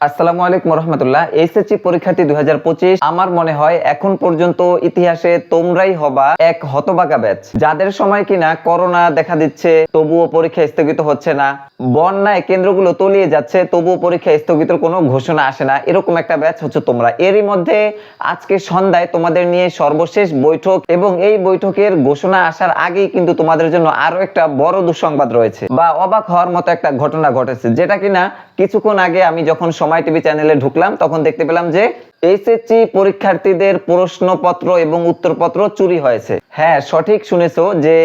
আসসালামু আলাইকুম রহমতুল্লাহ। এইচএসসি পরীক্ষার্থী দুই আমার মনে হয় এখন পর্যন্ত ইতিহাসে তোমরাই হবা এক হতবাকা ব্যাচ। যাদের সময় কিনা করোনা দেখা দিচ্ছে, তবুও পরীক্ষা স্থগিত হচ্ছে না। বন্যায় কেন্দ্রগুলো তলিয়ে যাচ্ছে, তবুও পরীক্ষা স্থগিতের কোনো ঘোষণা আসে না। এরকম একটা ব্যাচ হচ্ছে তোমরা। এরই মধ্যে আজকে সন্ধ্যায় তোমাদের নিয়ে সর্বশেষ বৈঠক এবং এই বৈঠকের ঘোষণা আসার আগেই কিন্তু তোমাদের জন্য আরও একটা বড় দুঃসংবাদ রয়েছে। বা অবাক হওয়ার মতো একটা ঘটনা ঘটেছে, যেটা কিনা কিছুক্ষণ আগে আমি যখন সময় টিভি চ্যানেলে ঢুকলাম, তখন দেখতে পেলাম যে এইচএসসি পরীক্ষার্থীদের প্রশ্নপত্র এবং উত্তরপত্র চুরি হয়েছে। হ্যাঁ সঠিক শুনেছো যে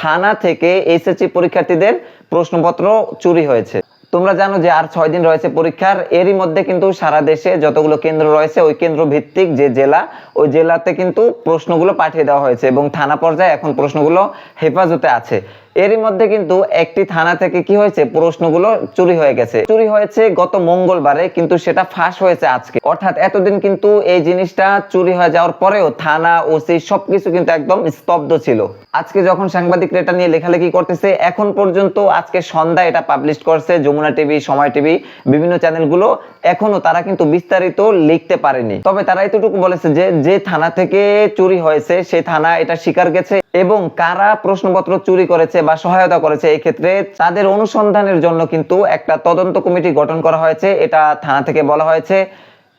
থানা থেকে এইচএসসি পরীক্ষার্থীদের প্রশ্নপত্র চুরি হয়েছে। তোমরা জানো যে আর ছয় দিন রয়েছে পরীক্ষার, এরই মধ্যে কিন্তু সারা দেশে যতগুলো কেন্দ্র রয়েছে, ওই কেন্দ্র ভিত্তিক যে জেলা, ওই জেলাতে কিন্তু প্রশ্নগুলো পাঠিয়ে দেওয়া হয়েছে এবং থানা পর্যায়ে এখন প্রশ্নগুলো হেফাজতে আছে। এরই মধ্যে কিন্তু একটি থানা থেকে কি হয়েছে? প্রশ্নগুলো চুরি হয়ে গেছে। চুরি হয়েছে গত মঙ্গলবারে, কিন্তু সেটা ফাঁস হয়েছে আজকে। অর্থাৎ এতদিন কিন্তু এই জিনিসটা চুরি হয়ে যাওয়ার পরেও থানা, ওসি সবকিছু কিন্তু একদম স্তব্ধ ছিল। আজকে যখন সাংবাদিকরা এটা নিয়ে লেখালেখি করতেছে, এখন পর্যন্ত আজকে সন্ধ্যা এটা পাবলিশ করছে যমুনা টিভি, সময় টিভি, বিভিন্ন চ্যানেলগুলো। এখনও তারা কিন্তু বিস্তারিত লিখতে পারেনি। তবে তারা এতটুকু বলেছে যে যে থানা থেকে চুরি হয়েছে সেই থানা এটা স্বীকার গেছে। এবং কারা প্রশ্নপত্র চুরি করেছে বা সহায়তা করেছে, এই ক্ষেত্রে তাদের অনুসন্ধানের জন্য কিন্তু একটা তদন্ত কমিটি গঠন করা হয়েছে, এটা থানা থেকে বলা হয়েছে।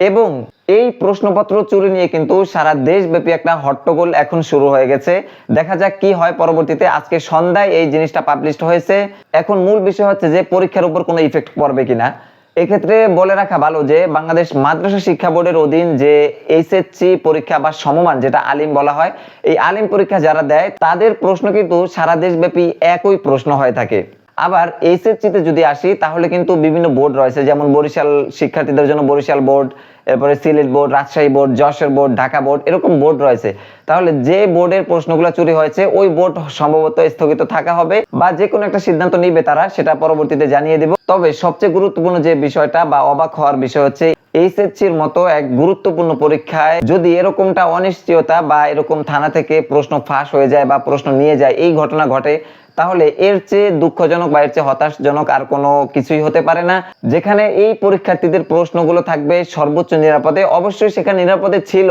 এবং এই প্রশ্নপত্র চুরি নিয়ে কিন্তু সারা দেশব্যাপী একটা হট্টগোল এখন শুরু হয়ে গেছে। দেখা যাক কি হয় পরবর্তীতে। আজকে সন্ধ্যায় এই জিনিসটা পাবলিশড হয়েছে। এখন মূল বিষয় হচ্ছে যে পরীক্ষার উপর কোনো ইফেক্ট পড়বে কিনা। এক্ষেত্রে বলে রাখা ভালো যে বাংলাদেশ মাদ্রাসা শিক্ষা বোর্ডের অধীন যে এইচএসসি পরীক্ষা বা সমমান, যেটা আলিম বলা হয়, এই আলিম পরীক্ষা যারা দেয়, তাদের প্রশ্ন কিন্তু সারা দেশব্যাপী একই প্রশ্ন হয়ে থাকে। আবার এইচএসসিতে যদি আসি, তাহলে কিন্তু বিভিন্ন বোর্ড রয়েছে। যেমন বরিশাল শিক্ষার্থীদের জন্য বরিশাল বোর্ড এরপরে Sylhet board Rajshahi board Jessore board Dhaka board এরকম বোর্ড রয়েছে। তাহলে যে বোর্ডের প্রশ্নগুলো চুরি হয়েছে, ওই বোর্ড সম্ভবত স্থগিত থাকা হবে বা যে কোনো একটা সিদ্ধান্ত নিবে তারা, সেটা পরবর্তীতে জানিয়ে দেব। তবে সবচেয়ে গুরুত্বপূর্ণ যে বিষয়টা বা অবাক হওয়ার বিষয় হচ্ছে এইচএসসির মতো এক গুরুত্বপূর্ণ পরীক্ষায় যদি এরকমটা অনিশ্চয়তা বা এরকম থানা থেকে প্রশ্ন ফাঁস হয়ে যায় বা প্রশ্ন নিয়ে যায়, এই ঘটনা ঘটে, তাহলে এর চেয়ে দুঃখজনক বা এর চেয়ে হতাশজনক আর কোনো কিছুই হতে পারে না। যেখানে এই পরীক্ষার্থীদের প্রশ্নগুলো থাকবে সর্বোচ্চ নিরাপদে, অবশ্যই সেখানে নিরাপদে ছিল,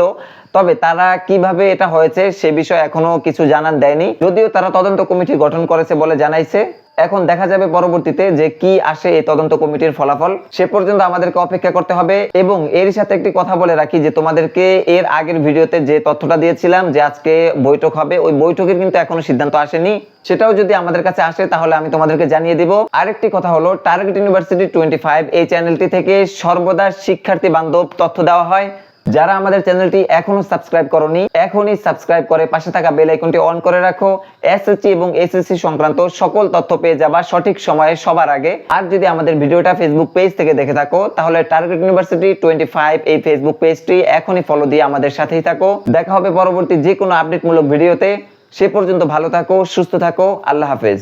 তবে তারা কীভাবে এটা হয়েছে সে বিষয়ে এখনও কিছু জানান দেয়নি। যদিও তারা তদন্ত কমিটি গঠন করেছে বলে জানাইছে। এখন দেখা যাবে পরবর্তীতে যে কি আসে এই তদন্ত কমিটির ফলাফল। সে পর্যন্ত আমাদেরকে অপেক্ষা করতে হবে এবং এর সাথে একটি কথা বলে রাখি যে তোমাদেরকে এর আগের ভিডিওতে যে তথ্যটা দিয়েছিলাম যে আজকে বৈঠক হবে, ওই বৈঠকের কিন্তু এখনও সিদ্ধান্ত আসেনি। সেটাও যদি আমাদের কাছে আসে তাহলে আমি তোমাদেরকে জানিয়ে দিব। আরেকটি কথা হলো টার্গেট ইউনিভার্সিটি টোয়েন্টি ফাইভ এই চ্যানেলটি থেকে সর্বদা শিক্ষার্থী বান্ধব তথ্য দেওয়া হয়। যারা আমাদের চ্যানেলটি এখনও সাবস্ক্রাইব করনি, এখনই সাবস্ক্রাইব করে পাশে থাকা বেল আইকনটি অন করে রাখো। এসএসসি এবং এসএসসি সংক্রান্ত সকল তথ্য পেয়ে যাবা সঠিক সময়ে সবার আগে। আর যদি আমাদের ভিডিওটা ফেসবুক পেজ থেকে দেখে থাকো, তাহলে টার্গেট ইউনিভার্সিটি টোয়েন্টি ফাইভ এই ফেসবুক পেজটি এখনই ফলো দিয়ে আমাদের সাথেই থাকো। দেখা হবে পরবর্তী যে কোনো আপডেটমূলক ভিডিওতে। সে পর্যন্ত ভালো থাকো, সুস্থ থাকো, আল্লাহ হাফেজ।